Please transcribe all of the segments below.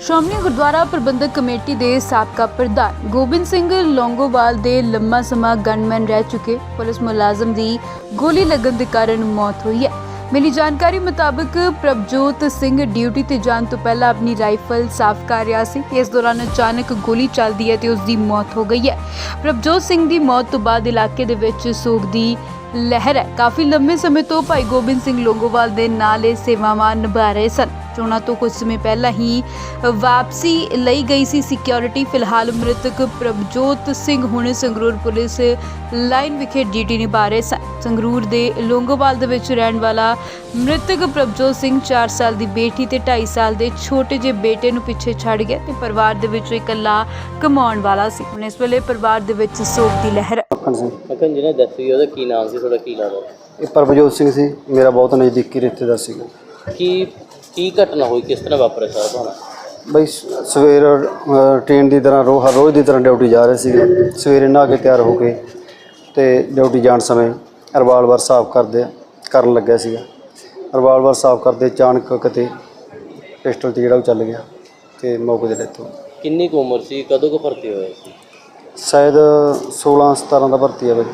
ਸ਼੍ਰੋਮਣੀ ਗੁਰਦੁਆਰਾ ਪ੍ਰਬੰਧਕ committee ਦੇ ਸਾਬਕਾ ਪ੍ਰਧਾਨ ਗੋਬਿੰਦ ਸਿੰਘ ਲੌਂਗੋਵਾਲ ਦੇ ਲੰਮਾ ਸਮਾਂ ਗਨਮੈਨ ਰਹਿ ਚੁੱਕੇ, ਪੁਲਿਸ ਮੁਲਾਜ਼ਮ ਦੀ ਗੋਲੀ ਲੱਗਣ ਦੇ ਕਾਰਨ ਮੌਤ ਹੋਈ ਹੈ। ਮਿਲੀ ਜਾਣਕਾਰੀ ਮੁਤਾਬਕ ਪ੍ਰਭਜੋਤ ਸਿੰਘ ਡਿਊਟੀ ਤੇ ਜਾਣ ਤੋਂ ਪਹਿਲਾਂ ਆਪਣੀ ਰਾਈਫਲ ਸਾਫ਼ ਕਰ ਰਿਹਾ ਸੀ ਇਸ ਦੌਰਾਨ ਅਚਾਨਕ ਗੋਲੀ ਚੱਲਦੀ ਹੈ ਤੇ ਉਸ ਦੀ ਮੌਤ ਹੋ ਗਈ ਹੈ। ਪ੍ਰਭਜੋਤ ਸਿੰਘ ਦੀ ਮੌਤ ਤੋਂ ਬਾਅਦ ਇਲਾਕੇ ਦੇ ਵਿੱਚ ਸੋਗ ਦੀ ਲਹਿਰ ਹੈ। ਕਾਫੀ ਲੰਮੇ ਸਮੇਂ ਤੋਂ ਭਾਈ ਗੋਬਿੰਦ ਸਿੰਘ ਲੋਂਗੋਵਾਲ ਦੇ ਨਾਲ ਇਹ ਸੇਵਾਵਾਂ ਨਿਭਾ ਰਹੇ ਸਨ। ਚੋਣਾਂ ਤੋਂ ਕੁਝ ਸਮੇਂ ਪਹਿਲਾਂ ਹੀ ਵਾਪਸੀ ਲਈ ਗਈ ਸੀ ਸਿਕਿਉਰਿਟੀ ਫਿਲਹਾਲ ਮ੍ਰਿਤਕ ਪ੍ਰਭਜੋਤ ਸਿੰਘ ਹੁਣ ਸੰਗਰੂਰ ਪੁਲਿਸ ਲਾਈਨ ਵਿਖੇ ਡਿਊਟੀ ਨਿਭਾ ਰਹੇ ਸਨ। ਸੰਗਰੂਰ ਦੇ ਲੋਂਗੋਵਾਲ ਦੇ ਵਿੱਚ ਰਹਿਣ ਵਾਲਾ ਮ੍ਰਿਤਕ ਪ੍ਰਭਜੋਤ ਸਿੰਘ 4 ਸਾਲ ਦੀ ਬੇਟੀ ਤੇ 2.5 ਸਾਲ ਦੇ ਛੋਟੇ ਜਿਹੇ ਬੇਟੇ ਨੂੰ ਪਿੱਛੇ ਛੱਡ ਗਿਆ ਤੇ ਪਰਿਵਾਰ ਦੇ ਵਿੱਚੋਂ ਇਕੱਲਾ ਕਮਾਉਣ ਵਾਲਾ ਸੀ। ਹੁਣ ਇਸ ਵੇਲੇ ਪਰਿਵਾਰ ਦੇ ਵਿੱਚ ਸੋਗ ਦੀ ਲਹਿਰ ਹੈ। ਮੱਖਣ ਸਿੰਘ। ਮੱਖਣ ਜਿਹਨੇ ਡੈਥ ਹੋਈ ਉਹਦਾ ਕੀ ਨਾਮ ਸੀ ਤੁਹਾਡਾ ਕੀ ਲੱਗਦਾ ਇਹ ਪਰਮਜੋਤ ਸਿੰਘ ਸੀ ਮੇਰਾ ਬਹੁਤ ਨਜ਼ਦੀਕੀ ਰਿਸ਼ਤੇਦਾਰ ਸੀਗਾ। ਕੀ ਕੀ ਘਟਨਾ ਹੋਈ ਕਿਸ ਤਰ੍ਹਾਂ ਵਾਪਰਿਆ ਸਾਰਾ ਭਾਣਾ? ਬਈ ਸ- ਸਵੇਰ ਅ, ਟ੍ਰੇਨ ਦੀ ਤਰ੍ਹਾਂ ਰੋ ਹਰ ਰੋਜ਼ ਦੀ ਤਰ੍ਹਾਂ ਡਿਊਟੀ ਜਾ ਰਹੇ ਸੀਗੇ। ਸਵੇਰੇ ਨਹਾ ਕੇ ਤਿਆਰ ਹੋ ਕੇ ਤੇ ਡਿਊਟੀ ਜਾਣ ਸਮੇਂ ਰਿਵਾਲਵਰ ਸਾਫ਼ ਕਰਦੇ ਕਰਨ ਲੱਗਿਆ ਸੀਗਾ। ਰਿਵਾਲਵਰ ਸਾਫ਼ ਕਰਦੇ ਅਚਾਨਕ ਕਿਤੇ ਪਿਸਟਲ ਤੇ ਜਿਹੜਾ ਉਹ ਚੱਲ ਗਿਆ ਤੇ ਮੌਕੇ ਤੇ ਡੈਥ ਹੋ ਗਈ। ਕਿੰਨੀ ਕੁ ਉਮਰ ਸੀ ਕਦੋਂ ਕੁ ਭਰਤੀ ਹੋਇਆ ਸੀ? ਸ਼ਾਇਦ 16 17 ਦਾ ਭਰਤੀ ਹੈ ਬਈ।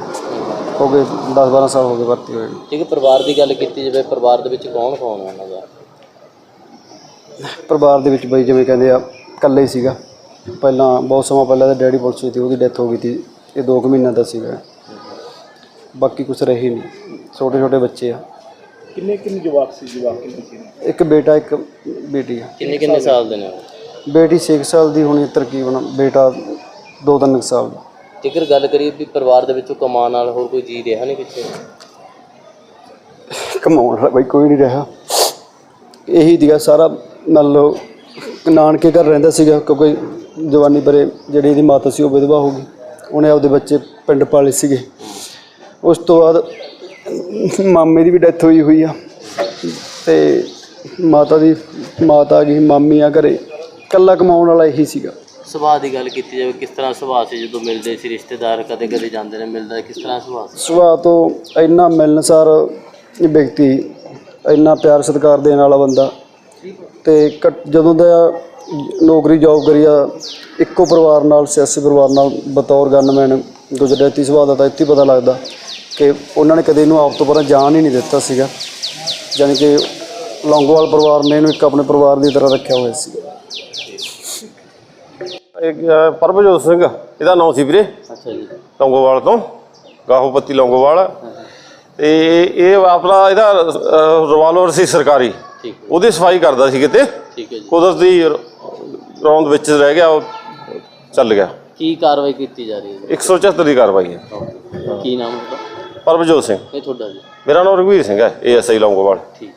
ਹੋ ਗਏ 10 12 ਸਾਲ ਹੋ ਗਏ ਭਰਤੀ ਹੋਏ ਨੂੰ। ਜੇ ਕਿ ਪਰਿਵਾਰ ਦੀ ਗੱਲ ਕੀਤੀ ਜਾਵੇ ਪਰਿਵਾਰ ਦੇ ਵਿੱਚ ਕੌਣ ਕੌਣ ਹੈ ਉਹਨਾਂ ਦਾ? ਪਰਿਵਾਰ ਦੇ ਵਿੱਚ ਬਈ ਜਿਵੇਂ ਕਹਿੰਦੇ ਆ ਇਕੱਲੇ ਹੀ ਸੀਗਾ। ਪਹਿਲਾਂ ਬਹੁਤ ਸਮਾਂ ਪਹਿਲਾਂ ਤਾਂ ਡੈਡੀ ਪੁਲਿਸ ਵਿੱਚ ਸੀ ਉਹਦੀ ਡੈਥ ਹੋ ਗਈ ਸੀ। ਇਹ 2 ਕੁ ਮਹੀਨਿਆਂ ਦਾ ਸੀਗਾ। ਬਾਕੀ ਕੁਝ ਰਹੀ ਨਹੀਂ। ਛੋਟੇ ਛੋਟੇ ਬੱਚੇ ਆ। ਕਿੰਨੇ ਕਿੰਨੇ ਜਵਾਕ ਸੀ ਜਵਾਕ ਕਿੰਨੇ ਸੀ? ਇੱਕ ਬੇਟਾ ਇੱਕ ਬੇਟੀ ਆ। ਕਿੰਨੇ ਕਿੰਨੇ ਸਾਲ ਦੇ ਨੇ ਉਹ? ਬੇਟੀ 6 ਸਾਲ ਦੀ ਹੋਣੀ ਤਰਕੀਬਨ। ਬੇਟਾ 2-3 ਸਾਲ ਦਾ। ਜੇਕਰ ਗੱਲ ਕਰੀਏ ਵੀ ਪਰਿਵਾਰ ਦੇ ਵਿੱਚੋਂ ਕਮਾਉਣ ਨਾਲ ਹੋਰ ਕੋਈ ਜੀ ਰਿਹਾ ਨਹੀਂ ਪਿੱਛੇ? ਕਮਾਉਣ ਵਾਲਾ ਬਈ ਕੋਈ ਨਹੀਂ ਰਿਹਾ। ਇਹੀ ਦੀਗਾ ਸਾਰਾ ਮੰਨ ਲਓ ਨਾਨਕੇ ਘਰ ਰਹਿੰਦਾ ਸੀਗਾ ਕਿਉਂਕਿ ਜਵਾਨੀ ਪਰੇ ਜਿਹੜੀ ਇਹਦੀ ਮਾਤਾ ਸੀ ਉਹ ਵਿਧਵਾ ਹੋ ਗਈ। ਉਹਨੇ ਆਪਦੇ ਬੱਚੇ ਪਿੰਡ ਪਾਲੇ ਸੀਗੇ। ਉਸ ਤੋਂ ਬਾਅਦ ਮਾਮੇ ਦੀ ਵੀ ਡੈਥ ਹੋਈ ਹੋਈ ਆ। ਤੇ ਮਾਤਾ ਦੀ ਮਾਤਾ ਗਈ ਮਾਮੀ ਆ ਘਰੇ। ਇਕੱਲਾ ਕਮਾਉਣ ਵਾਲਾ ਇਹੀ ਸੀਗਾ। ਸੁਭਾਅ ਦੀ ਗੱਲ ਕੀਤੀ ਜਾਵੇ, ਕਿਸ ਤਰ੍ਹਾਂ ਸੁਭਾਅ ਸੀ ਜਦੋਂ ਮਿਲਦੇ ਸੀ, ਰਿਸ਼ਤੇਦਾਰ ਕਦੇ ਕਦੇ ਜਾਂਦੇ ਨੇ ਮਿਲਦਾ ਕਿਸ ਤਰ੍ਹਾਂ ਸੁਭਾਅ ਸੀ? ਸੁਭਾਅ ਤੋਂ ਇੰਨਾ ਮਿਲਣਸਾਰ ਵਿਅਕਤੀ, ਇੰਨਾ ਪਿਆਰ ਸਤਿਕਾਰ ਦੇਣ ਵਾਲਾ ਬੰਦਾ ਤੇ ਘੱਟ- ਜਦੋਂ ਦਾ ਨੌਕਰੀ ਜੌਬ ਆ ਇੱਕੋ ਪਰਿਵਾਰ ਨਾਲ, ਸਿਆਸੀ ਪਰਿਵਾਰ ਨਾਲ ਬਤੌਰ ਗਨਮੈਨ ਗੁਜਰਾਤੀ ਸੁਭਾਅ ਦਾ ਤਾਂ ਇੱਥੇ ਹੀ ਪਤਾ ਲੱਗਦਾ ਕਿ ਉਹਨਾਂ ਨੇ ਕਦੇ ਇਹਨੂੰ ਆਪ ਤੋਂ ਪਰਾਂ ਜਾਣ ਹੀ ਨਹੀਂ ਦਿੱਤਾ ਸੀਗਾ। ਯਾਨੀ ਕਿ ਲੌਂਗੋਵਾਲ ਪਰਿਵਾਰ ਨੇ ਇਹਨੂੰ ਇੱਕ ਆਪਣੇ ਪਰਿਵਾਰ ਦੀ ਤਰ੍ਹਾਂ ਰੱਖਿਆ ਹੋਇਆ ਸੀ ਪਰਮਜੋਤ ਸਿੰਘ ਇਹਦਾ ਨਾਮ ਸੀ ਵੀਰੇ। ਅੱਛਾ ਜੀ। ਲੌਂਗੋਵਾਲ ਤੋਂ ਗਾਹੋਪੱਤੀ ਲੌਂਗੋਵਾਲ। ਤੇ ਇਹ ਆਪਣਾ ਇਹਦਾ ਰਿਵਾਲਵਰ ਸੀ ਸਰਕਾਰੀ। ਉਹਦੀ ਸਫ਼ਾਈ ਕਰਦਾ ਸੀ ਕਿਤੇ। ਠੀਕ ਹੈ ਜੀ। ਕੁਦਰਤੀ ਰੌਂਦ ਵਿੱਚ ਰਹਿ ਗਿਆ ਉਹ ਚੱਲ ਗਿਆ। ਕੀ ਕਾਰਵਾਈ ਕੀਤੀ ਜਾ ਰਹੀ ਹੈ 174 ਦੀ ਕਾਰਵਾਈ ਹੈ? ਕੀ ਨਾਮ ਹੈ ਪਰਮਜੋਤ ਸਿੰਘ। ਇਹ ਤੁਹਾਡਾ ਜੀ। ਮੇਰਾ ਨਾਮ ਰਘਵੀਰ ਸਿੰਘ ਹੈ ਏਐਸਆਈ ਲੌਂਗੋਵਾਲ। ਠੀਕ